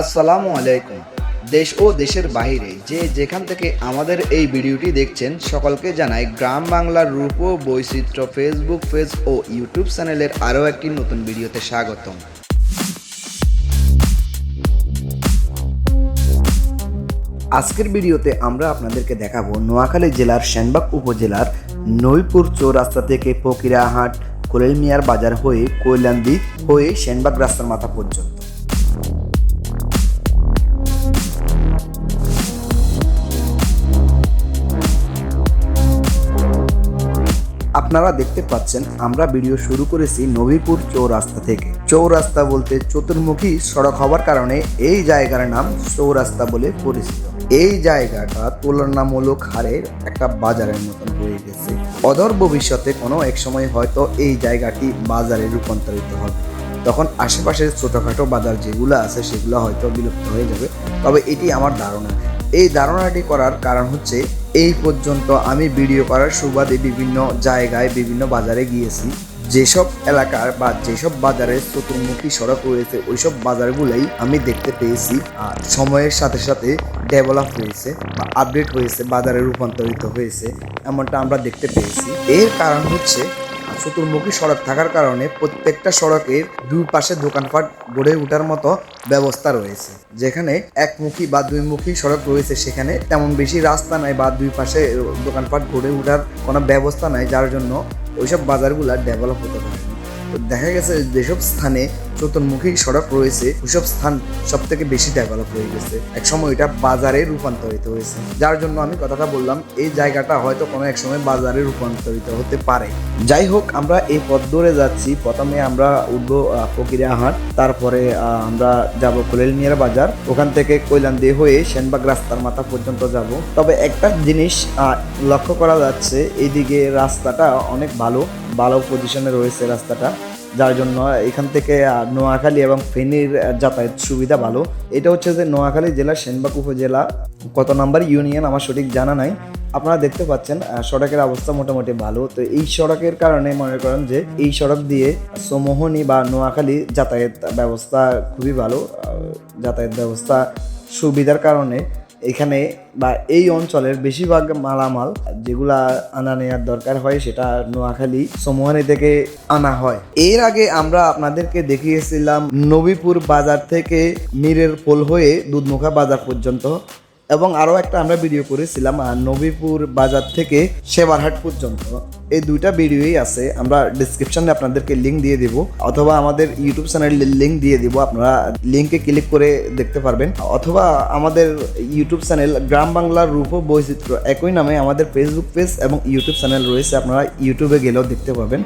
আসসালামু আলাইকুম। দেশ ও দেশের বাইরে যে যেখান থেকে আমাদের এই ভিডিওটি দেখছেন, সকলকে জানাই গ্রাম বাংলার রূপ ও বৈচিত্র্য ফেসবুক পেজ ও ইউটিউব চ্যানেলের আরও একটি নতুন ভিডিওতে স্বাগতম। আজকের ভিডিওতে আমরা আপনাদেরকে দেখাবো নোয়াখালী জেলার সেনবাগ উপজেলার নইপুর চৌরাস্তা থেকে ফকিরাহাট, কোলেল মিয়ার বাজার হয়ে কৈলান্দি হয়ে সেনবাগ রাস্তার মাথা পর্যন্ত। আপনারা দেখতে পাচ্ছেন, আমরা ভিডিও শুরু করেছি নবীপুর চৌরাস্তা থেকে। চৌরাস্তা বলতে চতুর্মুখী সড়ক হওয়ার কারণে এই জায়গার নাম চৌরাস্তা বলে পরিচিত। এই জায়গাটা তুলনামূলক হারে একটা বাজারের মতন হয়ে গেছে। অদর ভবিষ্যতে কোনো এক সময় হয়তো এই জায়গাটি বাজারে রূপান্তরিত হবে। তখন আশেপাশের ছোটোখাটো বাজার যেগুলো আছে, সেগুলো হয়তো বিলুপ্ত হয়ে যাবে। তবে এটি আমার ধারণা। এই ধারণাটি করার কারণ হচ্ছে এই পর্যন্ত আমি ভিডিও করার সুবাদে বিভিন্ন জায়গায়, বিভিন্ন বাজারে গিয়েছি। যেসব এলাকার বা যেসব বাজারের চতুর্মুখী সড়ক রয়েছে, ওইসব বাজারগুলোই আমি দেখতে পেয়েছি। আর সময়ের সাথে সাথে ডেভেলপ হয়েছে বা আপডেট হয়েছে, বাজারে রূপান্তরিত হয়েছে, এমনটা আমরা দেখতে পেয়েছি। এর কারণ হচ্ছে চতুর্মুখী সড়ক থাকার কারণে প্রত্যেকটা সড়কের দুই পাশে দোকানপাট গড়ে ওঠার মতো ব্যবস্থা রয়েছে। যেখানে একমুখী বা দুইমুখী সড়ক রয়েছে, সেখানে তেমন বেশি রাস্তা নাই বা দুই পাশে দোকানপাট গড়ে ওঠার কোনো ব্যবস্থা নাই, যার জন্য ওইসব বাজারগুলা ডেভেলপ হতে পারেনি তো দেখা গেছে যেসব স্থানে চতুর্মুখী সড়ক রয়েছে, ওইসব স্থান সব থেকে বেশি ডেভেলপ হয়ে গেছে। এক সময় এটা বাজারে রূপান্তরিত হয়েছে। যার জন্য আমি কথাটা বললাম, এই জায়গাটা হয়তো কোনো এক সময় বাজারে রূপান্তরিত হতে পারে। যাই হোক, আমরা এই পথ ধরে যাচ্ছি। প্রথমে আমরা উঠবো ফকিরাহাট। তারপরে আমরা যাব কোলেল মিয়ার বাজার। ওখান থেকে কৈলান কৈলান্দি হয়ে সেনবাগ রাস্তার মাথা পর্যন্ত যাব। তবে একটা জিনিস লক্ষ্য করা যাচ্ছে, এইদিকে রাস্তাটা অনেক ভালো। ভালো পজিশনে রয়েছে রাস্তাটা, যার জন্য এখান থেকে নোয়াখালী এবং ফেনীর যাতায়াত সুবিধা ভালো। এটা হচ্ছে যে নোয়াখালী জেলার সেনবাগ উপজেলা, কত নাম্বার ইউনিয়ন আমার সঠিক জানা নাই। আপনারা দেখতে পাচ্ছেন সড়কের অবস্থা মোটামুটি ভালো। তো এই সড়কের কারণে মনে করেন যে এই সড়ক দিয়ে সোমোহনী বা নোয়াখালী যাতায়াত ব্যবস্থা খুবই ভালো যাতায়াত ব্যবস্থা সুবিধার কারণে এখানে বা এই অঞ্চলের বেশিরভাগ মালামাল যেগুলা আনা নেওয়ার দরকার হয় সেটা নোয়াখালী, সমুহানি থেকে আনা হয়। এর আগে আমরা আপনাদেরকে দেখিয়েছিলাম নবীপুর বাজার থেকে মীরের পোল হয়ে দুধমুখা বাজার পর্যন্ত। এবং আরও একটা আমরা ভিডিও করেছিলাম নবীপুর বাজার থেকে সেবারহাট পর্যন্ত। এই দুইটা ভিডিওই আছে, আমরা ডিসক্রিপশনে আপনাদেরকে লিঙ্ক দিয়ে দিব, অথবা আমাদের ইউটিউব চ্যানেলের লিঙ্ক দিয়ে দিব, আপনারা লিঙ্কে ক্লিক করে দেখতে পারবেন। অথবা আমাদের ইউটিউব চ্যানেল গ্রাম বাংলার রূপ বৈচিত্র্য একই নামে আমাদের ফেসবুক পেজ এবং ইউটিউব চ্যানেল রয়েছে, আপনারা ইউটিউবে গেলেও দেখতে পাবেন।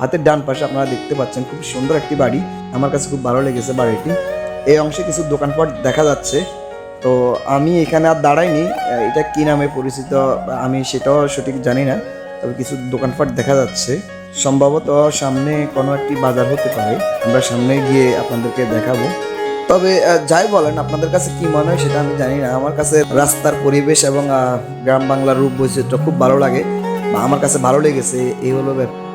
হাতের ডান পাশে আপনারা দেখতে পাচ্ছেন খুব সুন্দর একটি বাড়ি। আমার কাছে খুব ভালো লেগেছে বাড়িটি। এই অংশে কিছু দোকানপাট দেখা যাচ্ছে। তো আমি এখানে আর দাঁড়াইনি। এটা কি নামে পরিচিত আমি সেটাও সঠিক জানি না। তবে কিছু দোকানপাট দেখা যাচ্ছে। সম্ভবত সামনে কোনো একটি বাজার হতে পারে। আমরা সামনে গিয়ে আপনাদেরকে দেখাবো। তবে যাই বলেন, আপনাদের কাছে কি মনে হয় সেটা আমি জানি না। আমার কাছে রাস্তার পরিবেশ এবং গ্রাম বাংলার রূপ বৈচিত্র্য খুব ভালো লাগে। বা আমার কাছে ভালো লেগেছে। এই হলো ব্যাপার।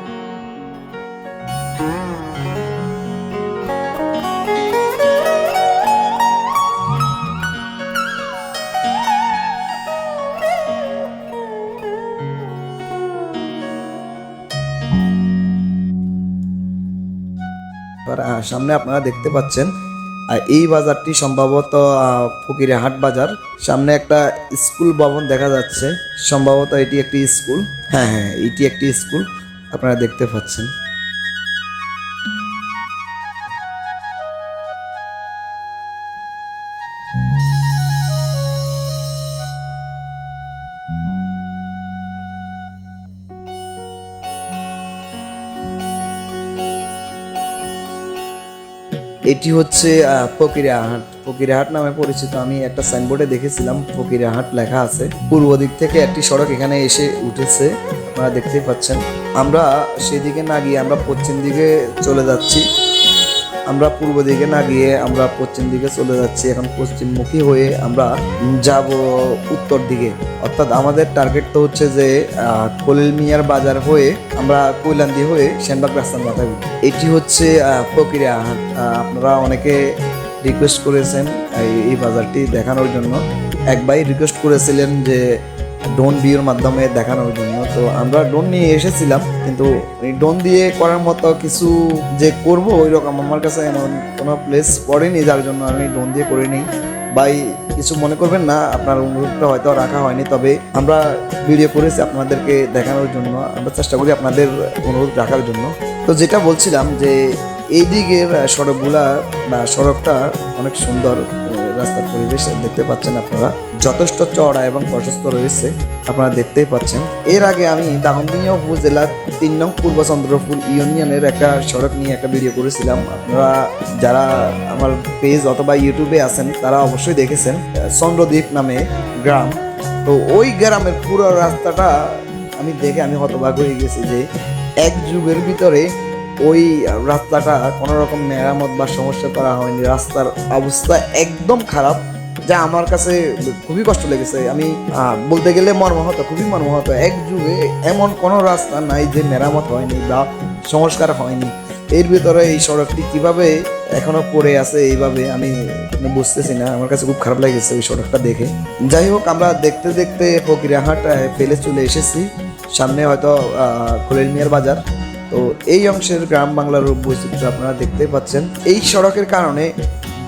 সামনে আপনারা দেখতে পাচ্ছেন আর এই বাজারটি সম্ভবত আহ, ফকিরেহাট বাজার। সামনে একটা স্কুল ভবন দেখা যাচ্ছে। সম্ভবত এটি একটি স্কুল। হ্যাঁ হ্যাঁ এটি একটি স্কুল। আপনারা দেখতে পাচ্ছেন। এটি হচ্ছে ফকিরাহাট ফকিরাহাট নামে পরিচিত। আমি একটা সাইনবোর্ডে দেখেছিলাম ফকিরাহাট লেখা আছে। পূর্ব দিক থেকে একটি সড়ক এখানে এসে উঠেছে, আপনারা দেখতেই পাচ্ছেন। আমরা সেদিকে না গিয়ে আমরা পশ্চিম দিকে চলে যাচ্ছি। আমরা পূর্ব দিকে না গিয়ে আমরা পশ্চিম দিকে চলে যাচ্ছি, এখন পশ্চিমমুখী হয়ে আমরা যাব উত্তর দিকে। অর্থাৎ আমাদের টার্গেট তো হচ্ছে যে কলিল মিয়ার বাজার হয়ে আমরা কৈলান্দি হয়ে সেনবাগ রাস্তার মাথায়। এটি হচ্ছে প্রক্রিয়া। আপনারা অনেকে রিকোয়েস্ট করেছেন এই- বাজারটি দেখানোর জন্য। এক ভাই রিকোয়েস্ট করেছিলেন যে ড্রোন ভিউর মাধ্যমে দেখানোর জন্য। তো আমরা ড্রোন নিয়ে এসেছিলাম, কিন্তু ড্রোন দিয়ে করার মতো কিছু যে করব ওই রকম আমার কাছে এমন কোনো প্লেস পড়েনি, যার জন্য আমি ড্রোন দিয়ে করে নিই। ভাই, কিছু মনে করবেন না, আপনার অনুরোধটা হয়তো রাখা হয়নি, তবে আমরা ভিডিও করেছি আপনাদেরকে দেখানোর জন্য। আমরা চেষ্টা করি আপনাদের অনুরোধ রাখার জন্য। তো যেটা বলছিলাম যে এই দিকের সড়কগুলা বা সড়কটা অনেক সুন্দর। রাস্তার পরিবেশ দেখতে পাচ্ছেন আপনারা। যথেষ্ট চড়া এবং প্রশস্ত রয়েছে, আপনারা দেখতেই পাচ্ছেন। এর আগে আমি দাগনদিয়া উপজেলার তিন নং পূর্ব চন্দ্রপুর ইউনিয়নের একটা সড়ক নিয়ে একটা ভিডিও করেছিলাম। আপনারা যারা আমার পেজ অথবা ইউটিউবে আছেন, তারা অবশ্যই দেখেছেন, চন্দ্রদ্বীপ নামে গ্রাম। তো ওই গ্রামের পুরো রাস্তাটা আমি দেখে আমি হতবাক হয়ে গেছি যে, এক যুগের ভিতরে ওই রাস্তাটা কোনো রকম মেরামত বা সমস্যা করা হয়নি। রাস্তার অবস্থা একদম খারাপ যা আমার কাছে খুবই কষ্ট লেগেছে। আমি বলতে গেলে মর্মাহত খুবই মর্মাহত। এক যুগে এমন কোনো রাস্তা নাই যে মেরামত হয়নি বা সংস্কার হয়নি। এর ভিতরে এই সড়কটি কীভাবে এখনও পড়ে আছে এইভাবে আমি বুঝতেছি না। আমার কাছে খুব খারাপ লেগেছে ওই সড়কটা দেখে। যাই হোক আমরা দেখতে দেখতে ফকিরাহাট আহ, ফেলে চলে এসেছি। সামনে হয়তো খোলের মিয়ার বাজার। এই অংশের গ্রাম বাংলার রূপ বৈচিত্র্য আপনারা দেখতে পাচ্ছেন। এই সড়কের কারণে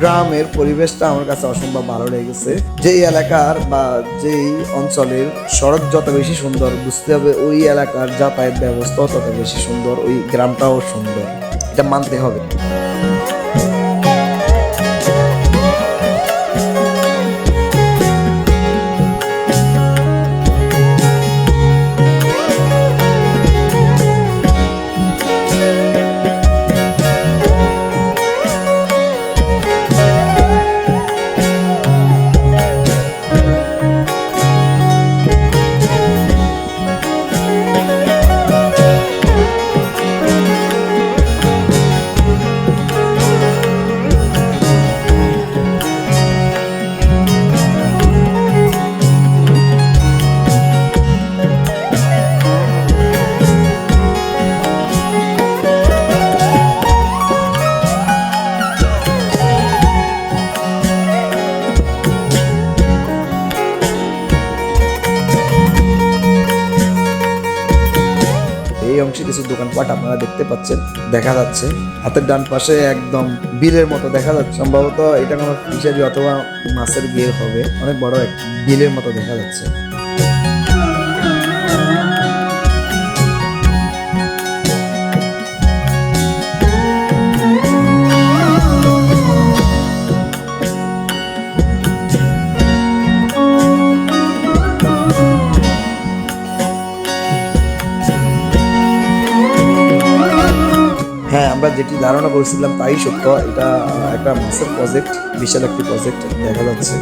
গ্রামের পরিবেশটা আমার কাছে অসম্ভব ভালো লেগেছে। যেই এলাকার বা যেই অঞ্চলের সড়ক যত বেশি সুন্দর, বুঝতে হবে ওই এলাকার যাতায়াত ব্যবস্থা তত বেশি সুন্দর, ওই গ্রামটাও সুন্দর। এটা মানতে হবে। এই অংশে কিছু দোকানপাট আপনারা দেখতে পাচ্ছেন, দেখা যাচ্ছে। হাতের ডান পাশে একদম বিলের মতো দেখা যাচ্ছে। সম্ভবত এটা কোনো ফিশারি অথবা মাছের বিয়ে হবে। অনেক বড় এক বিলের মতো দেখা যাচ্ছে। যেটি ধারণা করেছিলাম তাই সত্য এটা একটা মাসের প্রজেক্ট বিশাল একটি প্রজেক্ট দেখা যাচ্ছে।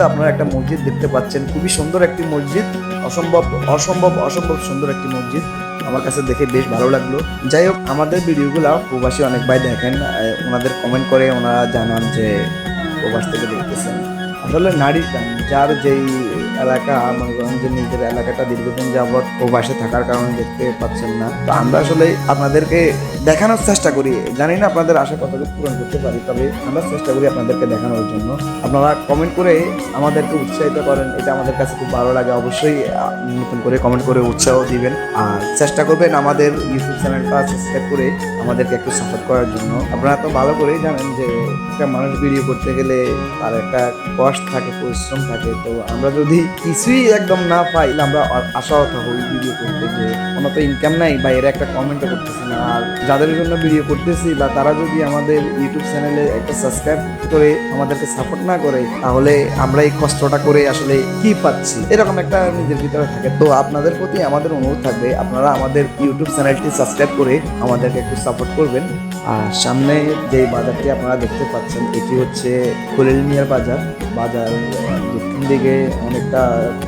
মুহূর্তে আপনারা একটা মসজিদ দেখতে পাচ্ছেন। খুবই সুন্দর একটি মসজিদ। অসম্ভব অসম্ভব অসম্ভব সুন্দর একটি মসজিদ। আমার কাছে দেখে বেশ ভালো লাগল। যাই হোক আমাদের ভিডিওগুলো প্রবাসী অনেক ভাই দেখেন ওনাদের কমেন্ট করে ওনারা জানান যে প্রবাস থেকে দেখতেছেন। আসলে নারী টান, যার যেই এলাকা মনে যে নিজের এলাকাটা দীর্ঘদিন যাবৎ প্রবাসে থাকার কারণে দেখতে পাচ্ছেন না। তো আমরা আসলে আপনাদেরকে দেখানোর চেষ্টা করি। জানি না আপনাদের আশা কতটুকু পূরণ করতে পারি, তবে আমরা চেষ্টা করি আপনাদেরকে দেখানোর জন্য। আপনারা কমেন্ট করে আমাদেরকে উৎসাহিত করেন, এটা আমাদের কাছে খুব ভালো লাগে। অবশ্যই নতুন করে কমেন্ট করে উৎসাহ দিবেন। আর চেষ্টা করবেন আমাদের ইউটিউব চ্যানেলটা সাবস্ক্রাইব করে আমাদেরকে একটু সাপোর্ট করার জন্য। আপনারা তো ভালো করেই জানেন যে একটা মানুষ ভিডিও করতে গেলে তার একটা কষ্ট থাকে, পরিশ্রম থাকে। তো আমরা যদি কিছুই একদম না পাই আমরা আশাহত হই ভিডিও করতে যে কোনো তো ইনকাম নাই বা এরা একটা কমেন্টও করতেছে না। আর যাদের জন্য ভিডিও করতেছি বা তারা যদি আমাদের ইউটিউব চ্যানেলে একটা সাবস্ক্রাইব করে আমাদেরকে সাপোর্ট না করে, তাহলে আমরা এই কষ্টটা করে আসলে কি পাচ্ছি? এরকম একটা নিজের ভিতরে থাকে। তো আপনাদের প্রতি আমাদের অনুরোধ থাকবে, আপনারা আমাদের ইউটিউব চ্যানেলটি সাবস্ক্রাইব করে আমাদেরকে একটু সাপোর্ট করবেন। আর সামনে যে বাজারটি আপনারা দেখতে পাচ্ছেন এটি হচ্ছে খলিল মিয়ার বাজার। বাজার দক্ষিণ দিকে অনেকটা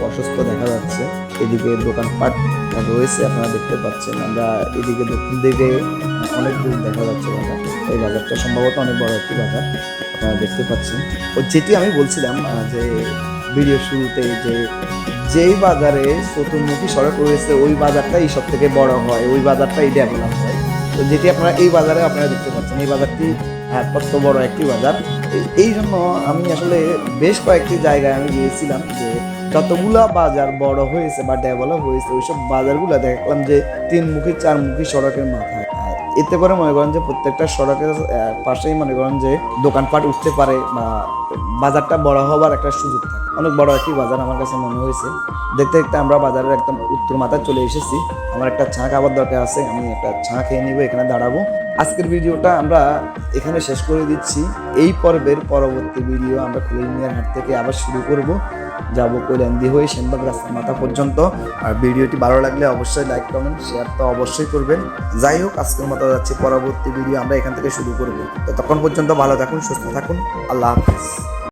অসুস্থ দেখা যাচ্ছে। এদিকে দোকানপাট রয়েছে, আপনারা দেখতে পাচ্ছেন। আমরা এদিকে দক্ষিণ দিকে অনেক দূর দেখা যাচ্ছে বাজার। এই বাজারটা সম্ভবত অনেক বড় একটি বাজার, আপনারা দেখতে পাচ্ছেন। ও, যেটি আমি বলছিলাম যে ভিডিও শুরুতে যে যেই বাজারে চতুর্মুখী সড়ক রয়েছে, ওই বাজারটাই সব থেকে বড় হয়, ওই বাজারটাই ডেভেলপ হয়। তো যেটি আপনারা, এই বাজারে আপনারা দেখতে পাচ্ছেন, এই বাজারটি হ্যাঁ কত বড় একটি বাজার। এই- জন্য আমি আসলে বেশ কয়েকটি জায়গায় আমি গিয়েছিলাম যে যতগুলা বাজার বড় হয়েছে বা ডেভেলপ হয়েছে, ওইসব বাজারগুলো দেখলাম যে তিন মুখী চার মুখী সড়কের মাথায়। এতে করে মনে করেন যে প্রত্যেকটা সড়কের পাশেই মনে করেন যে দোকানপাট উঠতে পারে বা বাজারটা বড় হবার একটা সুযোগ থাকে। অনেক বড় একটি বাজার আমার কাছে মনে হয়েছে। দেখতে দেখতে আমরা বাজারের একদম উত্তর মাথায় চলে এসেছি। আমার একটা চা খাবার দরকার আছে, আমি একটা চা খেয়ে নিব, এখানে দাঁড়াবো। আজকের ভিডিওটা আমরা এখানে শেষ করে দিচ্ছি। এই পর্বের পরবর্তী ভিডিও আমরা খুলিল মিয়ার হাট থেকে আবার শুরু করব। যাব কৈলান্দি হয়ে সেনবাগ রাস্তার মাথা পর্যন্ত। আর ভিডিওটি ভালো লাগলে অবশ্যই লাইক কমেন্ট শেয়ার তো অবশ্যই করবেন। যাই হোক, আজকের মতো যাচ্ছে। পরবর্তী ভিডিও আমরা এখান থেকে শুরু করব। তখন পর্যন্ত ভালো থাকুন, সুস্থ থাকুন। আল্লাহ হাফিজ।